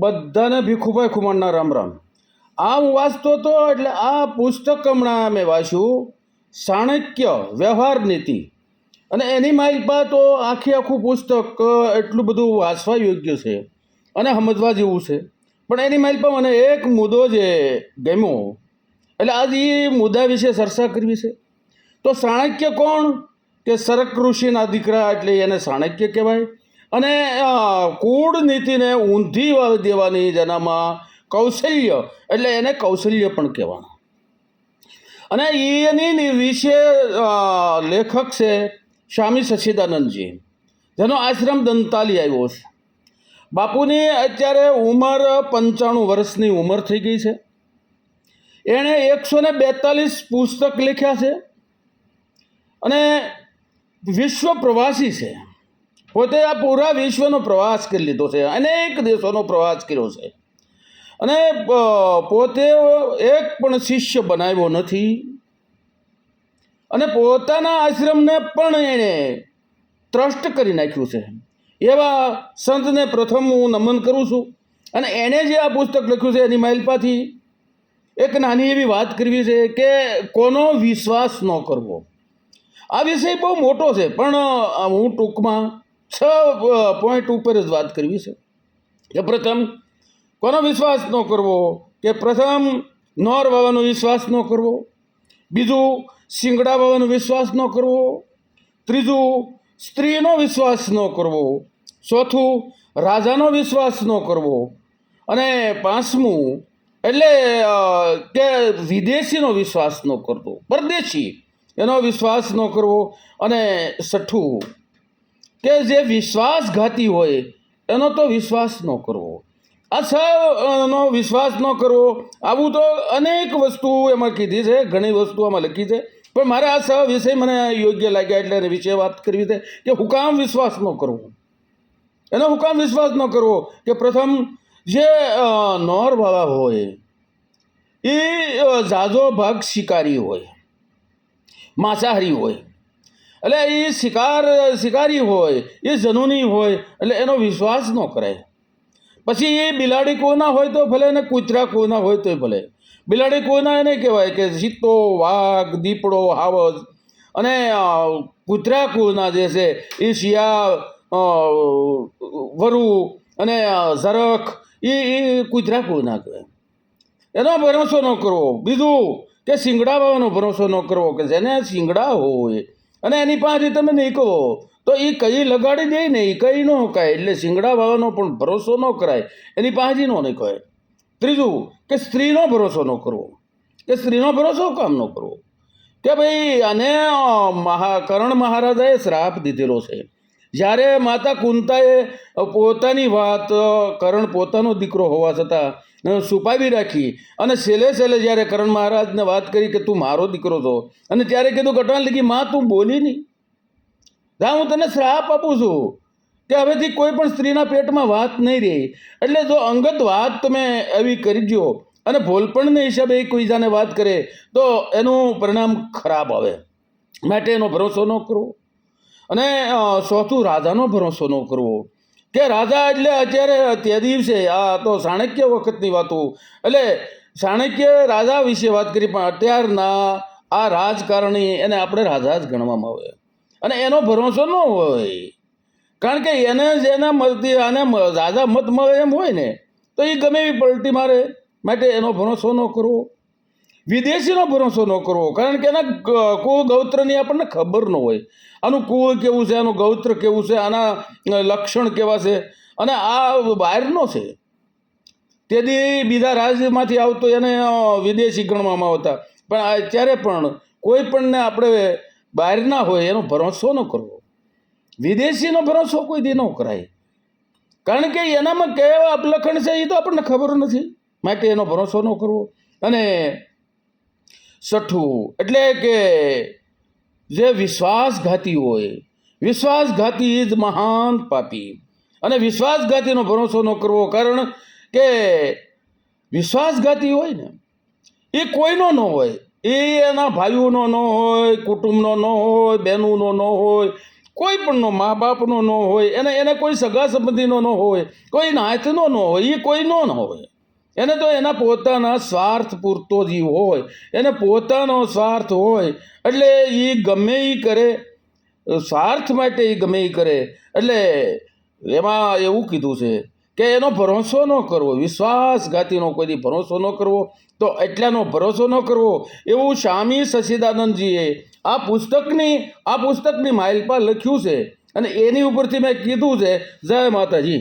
બધાને ભીખુભાઈ ખુમાણના રામ રામ. આમ વાંચતો હતો એટલે આ પુસ્તક હમણાં મેં વાંચ્યું ચાણક્ય વ્યવહાર નીતિ. અને એની માહિતી તો આખી આખું પુસ્તક એટલું બધું વાંચવા યોગ્ય છે અને સમજવા જેવું છે. પણ એની માહિતી મને એક મુદ્દો જે ગમ્યો, એટલે આજ એ મુદ્દા વિશે ચર્ચા કરવી છે. તો ચાણક્ય કોણ? કે સરક ઋષિના દીકરા એટલે એને ચાણક્ય કહેવાય. અને અ, નીતિને ઊંધી વાળી દેવાની જેનામાં કૌશલ્ય એટલે એને કૌશલ્ય પણ કહેવાનું. અને એની વિશે લેખક છે સ્વામી સચ્ચિદાનંદજી જેનો આશ્રમ દંતાલી આવ્યો છે. બાપુની અત્યારે ઉંમર પંચાણું વર્ષની ઉંમર થઈ ગઈ છે. એણે એકસો ને બેતાલીસ પુસ્તક લખ્યા છે. અને વિશ્વ પ્રવાસી છે. પોતે આ પૂરા વિશ્વનો પ્રવાસ કરી લીધો છે. અનેક દેશોનો પ્રવાસ કર્યો છે. અને પોતે એક પણ શિષ્ય બનાવ્યો નથી. અને પોતાના આશ્રમને પણ એણે ત્રષ્ટ કરી નાખ્યું છે. એવા સંતને પ્રથમ હું નમન કરું છું. અને એણે જે આ પુસ્તક લખ્યું છે એની માઇલપાથી એક નાની એવી વાત કરવી છે કે કોનો વિશ્વાસ ન કરવો. આ વિષય બહુ મોટો છે, પણ હું ટૂંકમાં છ પોઈન્ટ ઉપર જ વાત કરવી છે. કે પ્રથમ, કોનો વિશ્વાસ ન કરવો કે પ્રથમ, નોર બાવાનો વિશ્વાસ ન કરવો? બીજું સિંગડા બાવાનો વિશ્વાસ ન કરવો? ત્રીજું, સ્ત્રીનો વિશ્વાસ ન કરવો? ચોથું, રાજાનો વિશ્વાસ ન કરવો? અને પાંચમું, એટલે કે વિદેશીનો વિશ્વાસ ન કરવો? પરદેશી, એનો વિશ્વાસ ન કરવો? અને છઠ્ઠું કે જે વિશ્વાસઘાતી હોય એનો તો વિશ્વાસ ન કરવો. આ છ અ, વિશ્વાસ ન કરવો. આવું તો અનેક વસ્તુ એમાં કીધી છે ઘણી વસ્તુ આમાં લખી છે. પણ મારે આ સ વિષય મને યોગ્ય લાગ્યા એટલે એને વિશે વાત કરવી છે કે હુકામ વિશ્વાસ ન કરવો. એનો હુકામ વિશ્વાસ ન કરવો કે પ્રથમ જે નોર વાળા હોય એ ઝાઝો ભાગ શિકારી હોય માંસાહારી હોય એટલે એ શિકાર, શિકારી હોય, એ જનૂની હોય, એટલે એનો વિશ્વાસ ન કરાય પછી એ બિલાડી કોના હોય તો ભલે અને કૂતરા કોના હોય તો ભલે. બિલાડી કોના એને કહેવાય કે ચિત્તો વાઘ, દીપડો, હાવજ. અને કૂતરા કોના જે છે, એ શિયાળ વરુ અને ઝરખ, એ એ કૂતરા કોના કહેવાય. એનો ભરોસો ન કરવો. બીજું કે શિંગડા બાવાનો ભરોસો ન કરવો કે જેને શિંગડા હોય અને એની પાસે તમે નીકળો. તો એ કઈ લગાડી દે ને એ કઈ ન કાય એટલે શિંગડા વાવાનો પણ ભરોસો ન કરાય. એની પાસે ન નીકળે. ત્રીજું, કે સ્ત્રીનો ભરોસો ન કરવો. કે સ્ત્રીનો ભરોસો કામ ન કરવો. કે ભાઈ આને મહા, કરણ મહારાજાએ શ્રાપ દીધેલો છે. જ્યારે માતા કુંતાએ પોતાની વાત કરણ પોતાનો દીકરો હોવા છતાં છુપાવી રાખી. અને છેલ્લે છેલ્લે જ્યારે કરણ મહારાજને વાત કરી કે તું મારો દીકરો છો, અને ત્યારે કીધું કટાણ લીધી માં, તું બોલી નહીં. જા, હું તને શ્રાપ આપું છું કે હવેથી કોઈ પણ સ્ત્રીના પેટમાં વાત નહીં રહે. એટલે જો અંગત વાત તમે એવી કરી દો અને ભોલપણને હિસાબે એકબીજાને વાત કરે, તો એનું પરિણામ ખરાબ આવે. માટે એનો ભરોસો ન કરવો. અને ચોથું, રાજાનો ભરોસો ન કરવો. કે રાજા એટલે અત્યારે તે દિવસે, આ તો ચાણક્ય વખતની વાતો. એટલે ચાણક્ય રાજા વિશે વાત કરી, પણ અત્યારના આ રાજકારણી એને આપણે રાજા જ ગણવામાં આવે. અને એનો ભરોસો ન હોય. કારણ કે એને જેના મતથી આને રાજા મત મળે એમ હોય ને, તો એ ગમે એવી પલટી મારે. માટે એનો ભરોસો ન કરવો. વિદેશીનો ભરોસો ન કરવો, કારણ કે એના કુળ ગૌત્રની આપણને ખબર ન હોય. આનું કુળ કેવું છે, આનું ગૌત્ર કેવું છે, આના લક્ષણ કેવા છે, અને આ બહારનો છે. તેથી બીજા રાજ્યમાંથી આવતો એને વિદેશી ગણવામાં આવતા. પણ અત્યારે પણ કોઈ પણને આપણે બહારના હોય, એનો ભરોસો ન કરવો. વિદેશીનો ભરોસો કોઈ દી ન કરાય. કારણ કે એનામાં કેવા અપલખણ છે, એ તો આપણને ખબર નથી. માટે એનો ભરોસો ન કરવો. અને છઠ્ઠું એટલે કે જે વિશ્વાસઘાતી હોય, વિશ્વાસઘાતી જ મહાન પાપી. અને વિશ્વાસઘાતીનો ભરોસો ન કરવો કારણ કે વિશ્વાસઘાતી હોય ને, એ કોઈનો ન હોય. એ એના ભાઈઓનો ન હોય, કુટુંબનો ન હોય, બહેનોનો ન હોય, કોઈ પણનો મા બાપનો ન હોય, એને એને કોઈ સગા સંબંધીનો ન હોય કોઈ નાતનો ન હોય, એ કોઈનો ન હોય. એને તો એના પોતાના સ્વાર્થ પૂરતો જીવ હોય. એને પોતાનો સ્વાર્થ હોય, એટલે એ ગમે એ કરે, સ્વાર્થ માટે એ ગમે એ કરે. એટલે એમાં એવું કીધું છે કે એનો ભરોસો ન કરવો, વિશ્વાસઘાતીનો કોઈ ભરોસો ન કરવો, તો એટલાનો ભરોસો ન કરવો. એવું સ્વામી સચિદાનંદજીએ આ પુસ્તકની આ પુસ્તકની માઇલ પર લખ્યું છે અને એની ઉપરથી મેં કીધું છે, જય માતાજી.